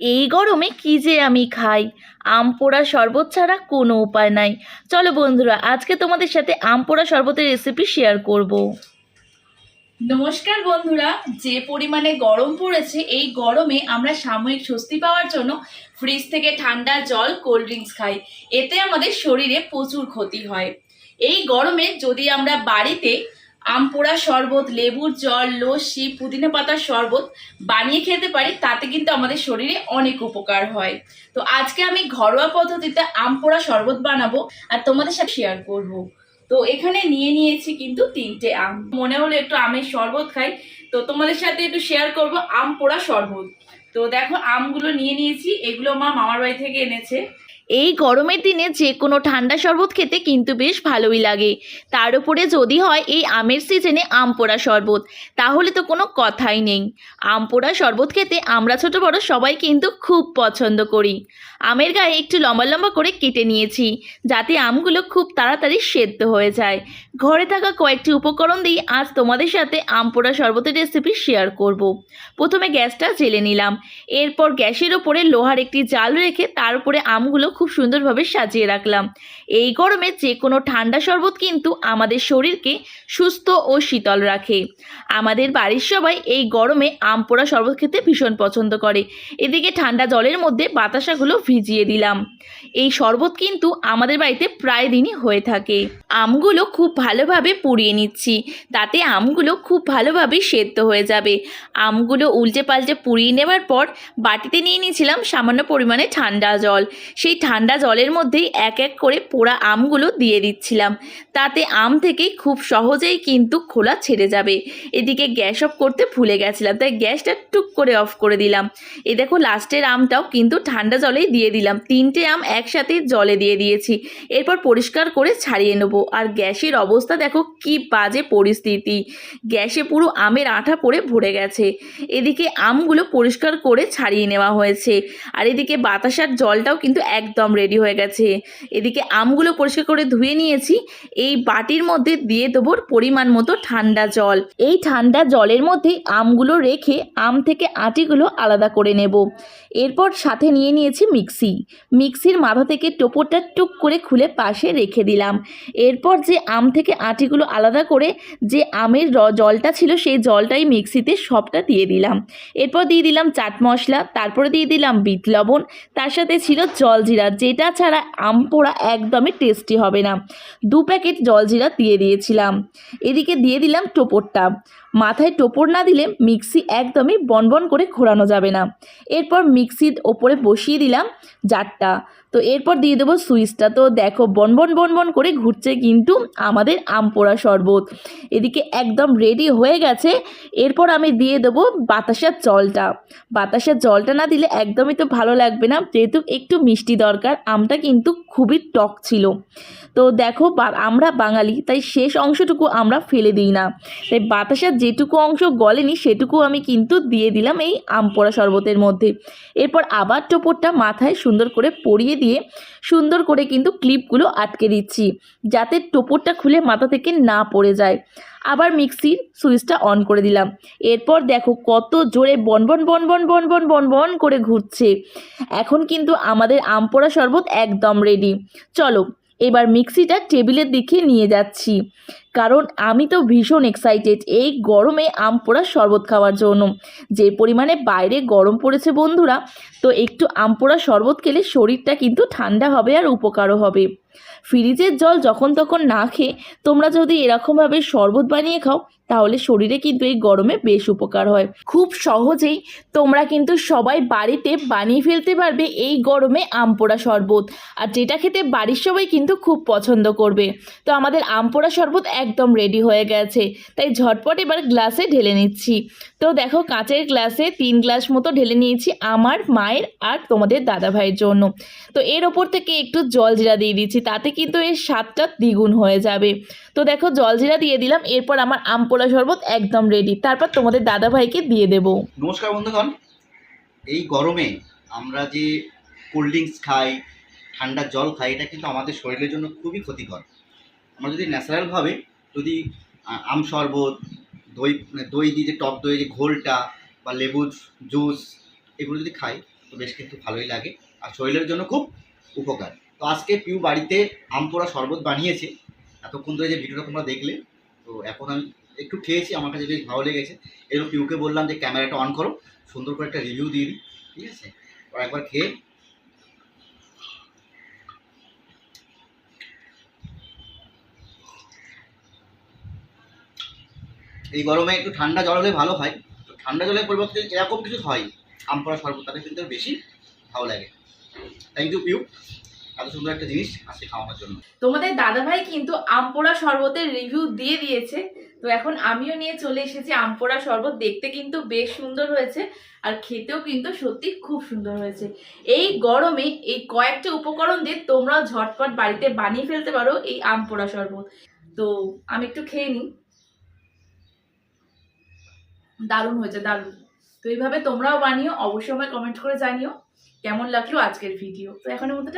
এই গরমে কি যে আমি খাই? আম পোড়া শরবত ছাড়া কোনো উপায় নাই। চলো বন্ধুরা, আজকে তোমাদের সাথে আম পোড়া শরবতের রেসিপি শেয়ার করব। নমস্কার বন্ধুরা, যে পরিমাণে গরম পড়েছে, এই গরমে আমরা সাময়িক স্বস্তি পাওয়ার জন্য ফ্রিজ থেকে ঠান্ডা জল কোল্ড ড্রিঙ্কস খাই। এতে আমাদের শরীরে প্রচুর ক্ষতি হয়। এই গরমে যদি আমরা বাড়িতে আম পোড়া শরবত, লেবুর জল লস্যি পুদিনা পাতার শরবত বানিয়ে খেতে পারি, তাতে কিন্তু আমাদের শরীরে অনেক উপকার হয়। তো আজকে আমি ঘরোয়া পদ্ধতিতে আম পোড়া শরবত বানাবো আর তোমাদের সাথে শেয়ার করব। তো এখানে নিয়ে নিয়েছি কিন্তু তিনটে আম। মনে হলো একটু আমের শরবত খাই, তো তোমাদের সাথে একটু শেয়ার করব আম পোড়া শরবত। তো দেখো, আমগুলো নিয়ে নিয়েছি, এগুলো মা মামার বাড়ি থেকে এনেছে। এই গরমের দিনে যে কোনো ঠান্ডা শরবত খেতে কিন্তু বেশ ভালোই লাগে। তার উপরে যদি হয় এই আমের সিজনে আম পোড়া শরবত, তাহলে তো কোনো কথাই নেই। আম পোড়া শরবত খেতে আমরা ছোট বড় সবাই কিন্তু খুব পছন্দ করি। আমের গায়ে একটু লম্বা লম্বা করে কেটে নিয়েছি, যাতে আমগুলো খুব তাড়াতাড়ি সেদ্ধ হয়ে যায়। ঘরে থাকা কয়েকটি উপকরণ দিয়ে আজ তোমাদের সাথে আম পোড়া শরবতের রেসিপি শেয়ার করব। প্রথমে গ্যাসটা জেলে নিলাম। এরপর গ্যাসের ওপরে লোহার একটি জাল রেখে তার উপরে আমগুলো খুব সুন্দরভাবে সাজিয়ে রাখলাম। এই গরমে যে কোনো ঠান্ডা শরবত কিন্তু আমাদের শরীরকে সুস্থ ও শীতল রাখে। আমাদের বাড়ির সবাই এই গরমে আম পোড়া শরবত খেতে ভীষণ পছন্দ করে। এদিকে ঠান্ডা জলের মধ্যে বাতাসাগুলো ভিজিয়ে দিলাম। এই শরবত কিন্তু আমাদের বাড়িতে প্রায় দিনই হয়ে থাকে। আমগুলো খুব ভালোভাবে পুড়িয়ে নিচ্ছি। তাতে আমগুলো খুব ভালোভাবে সেদ্ধ হয়ে যাবে। আমগুলো উল্টে পাল্টে পুড়িয়ে নেওয়ার পর বাটিতে নিয়ে নিয়েছিলাম সামান্য পরিমাণে ঠান্ডা জল। সেই ঠান্ডা জলের মধ্যেই এক এক করে পোড়া আমগুলো দিয়ে দিচ্ছিলাম। তাতে আম থেকে খুব সহজেই কিন্তু খোলা ছেড়ে যাবে। এদিকে গ্যাস অফ করতে ভুলে গেছিলাম, তাই গ্যাসটা টুক করে অফ করে দিলাম। এ দেখো, লাস্টের আমটাও কিন্তু ঠান্ডা জলেই দিয়ে দিলাম। তিনটে আম একসাথে জলে দিয়ে দিয়েছি। এরপর পরিষ্কার করে ছাড়িয়ে নেব। আর গ্যাসের অবস্থা দেখো, কি বাজে পরিস্থিতি। গ্যাসে পুরো আমের আঠা পড়ে ভরে গেছে। এদিকে আমগুলো পরিষ্কার করে ছাড়িয়ে নেওয়া হয়েছে। আর এদিকে বাতাসার জলটাও কিন্তু একদম রেডি হয়ে গেছে। এদিকে আমগুলো পরিষ্কার করে ধুয়ে নিয়েছি। এই বাটির মধ্যে দিয়ে দেবো পরিমাণ মতো ঠান্ডা জল। এই ঠান্ডা জলের মধ্যেই আমগুলো রেখে আম থেকে আটিগুলো আলাদা করে নেব। এরপর সাথে নিয়ে নিয়েছি মিক্সি। মিক্সির মাথা থেকে টোপরটা টুক করে খুলে পাশে রেখে দিলাম। এরপর যে আম থেকে আটিগুলো আলাদা করে যে আমের জলটা ছিল সেই জলটাই মিক্সিতে সবটা দিয়ে দিলাম। এরপর দিয়ে দিলাম চাট মশলা, তারপরে দিয়ে দিলাম বিট লবণ, তার সাথে ছিল জলজিরা যেটা ছাড়া আম পোড়া একদমই টেস্টি হবে না। দু প্যাকেট জলজিরা দিয়ে দিয়েছিলাম। এদিকে দিয়ে দিলাম টোপরটা। মাথায় টোপর না দিলে মিক্সি একদমই বনবন করে ঘোরানো যাবে না। এরপর মিক্সির ওপরে বসিয়ে দিলাম জারটা। তো এরপর দিয়ে দেবো সুইচটা। তো দেখো বনবন বনবন করে ঘুরছে কিন্তু আমাদের আম পোড়া শরবত। এদিকে একদম রেডি হয়ে গেছে। এরপর আমি দিয়ে দেবো বাতাসার জলটা। বাতাসার জলটা না দিলে একদমই তো ভালো লাগবে না, যেহেতু একটু মিষ্টি দরকার। আমটা কিন্তু খুবই টক ছিল। তো দেখো আমরা বাঙালি, তাই শেষ অংশটুকু আমরা ফেলে দিই না। তাই বাতাসার যেটুকু অংশ গলেনি, সেটুকু আমি কিন্তু দিয়ে দিলাম এই আম পোড়া শরবতের মধ্যে। এরপর আবার টোপরটা মাথায় সুন্দর করে পরিয়ে দিয়ে, সুন্দর করে কিন্তু ক্লিপগুলো আটকে দিচ্ছি। যাতে টোপরটা খুলে মাথা থেকে না পড়ে যায়। আবার মিক্সির সুইচটা অন করে দিলাম। এরপর দেখো কত জোরে বনবন বনবন বনবন বনবন করে ঘুরছে। এখন কিন্তু আমাদের আম পোড়া শরবত একদম রেডি চলো, এবার মিক্সিটা টেবিলের দিকে নিয়ে যাচ্ছি। কারণ আমি তো ভীষণ এক্সাইটেড এই গরমে আম পোড়ার শরবত খাওয়ার জন্য। যে পরিমাণে বাইরে গরম পড়েছে বন্ধুরা, তো একটু আম পোড়া শরবত খেলে শরীরটা কিন্তু ঠান্ডা হবে আর উপকারও হবে। ফ্রিজের জল যখন তখন না খেয়ে তোমরা যদি এরকমভাবে শরবত বানিয়ে খাও, তাহলে শরীরে কিন্তু এই গরমে বেশ উপকার হয়। খুব সহজেই তোমরা কিন্তু সবাই বাড়িতে বানিয়ে ফেলতে পারবে এই গরমে আম পোড়া শরবত। আর যেটা খেতে বাড়ির সবাই কিন্তু খুব পছন্দ করবে। তো আমাদের আম পোড়া শরবত একদম রেডি হয়ে গেছে। তাই ঝটপট এবার গ্লাসে ঢেলে নিচ্ছি। তো দেখো কাঁচের গ্লাসে তিন গ্লাস মতো ঢেলে নিয়েছি আমার, মায়ের আর তোমাদের দাদা ভাইয়ের জন্য। তো এর ওপর থেকে একটু জলজিরা দিয়ে দিচ্ছি, তাতে কিন্তু এর স্বাদটা দ্বিগুণ হয়ে যাবে। তো দেখো জলজিরা দিয়ে দিলাম, এরপর আমার আম পোড়া শরবত একদম রেডি তারপর তোমাদের দাদা ভাইকে দিয়ে দেবো। নমস্কার বন্ধুগণ, এই গরমে আমরা যে কোল্ড ড্রিঙ্কস খাই, ঠান্ডা জল খাই, এটা কিন্তু আমাদের শরীরের জন্য খুবই ক্ষতিকর। আমরা যদি ন্যাচারালভাবে যদি আম শরবত, দই মানে দই দিয়ে যে টক দই যে ঘোলটা বা লেবুর জুস এগুলো যদি খাই, তো বেশ কিন্তু ভালোই লাগে। আর শরীরের জন্য খুব উপকার। তো আজকে পিউ বাড়িতে আম পোড়া শরবত বানিয়েছে। এতক্ষণ ধরে যে ভিডিওটা তোমরা দেখলে, তো এখন আমি একটু খেয়েছি, আমার কাছে বেশ ভালো লেগেছে। এরকম পিউকে বললাম যে, ক্যামেরাটা অন করো, সুন্দর করে একটা রিভিউ দিয়ে দিই। ঠিক আছে? একবার খেয়ে এই গরমে একটু ঠান্ডা জল হলে ভালো হয়। তো ঠান্ডা জলের পরিবর্তে এরকম কিছু হয়, আম পড়া শরবত তাদের কিন্তু বেশি ভালো লাগে। থ্যাংক ইউ পিউ এত সুন্দর একটা জিনিস আজকে খাওয়ানোর জন্য। তোমাদের দাদাভাই কিন্তু আমপোড়া শরবতের রিভিউ দিয়ে দিয়েছে। তো এখন আমিও নিয়ে চলে এসেছি আমপোড়া শরবত। দেখতে কিন্তু বেশ সুন্দর হয়েছে আর খেতেও কিন্তু সত্যি খুব সুন্দর হয়েছে। এই গরমে এই কয়েকটা উপকরণ দিয়ে তোমরাও ঝটপট বাড়িতে বানিয়ে ফেলতে পারো এই আম পোড়া শরবত। তো আমি একটু খেয়ে নিই। দারুণ হয়েছে, দারুণ। তো এইভাবে তোমরাও বানিও, অবশ্যই আমায় কমেন্ট করে জানিও, কেমন লাগল আজকের ভিডিও তো এখনের মতো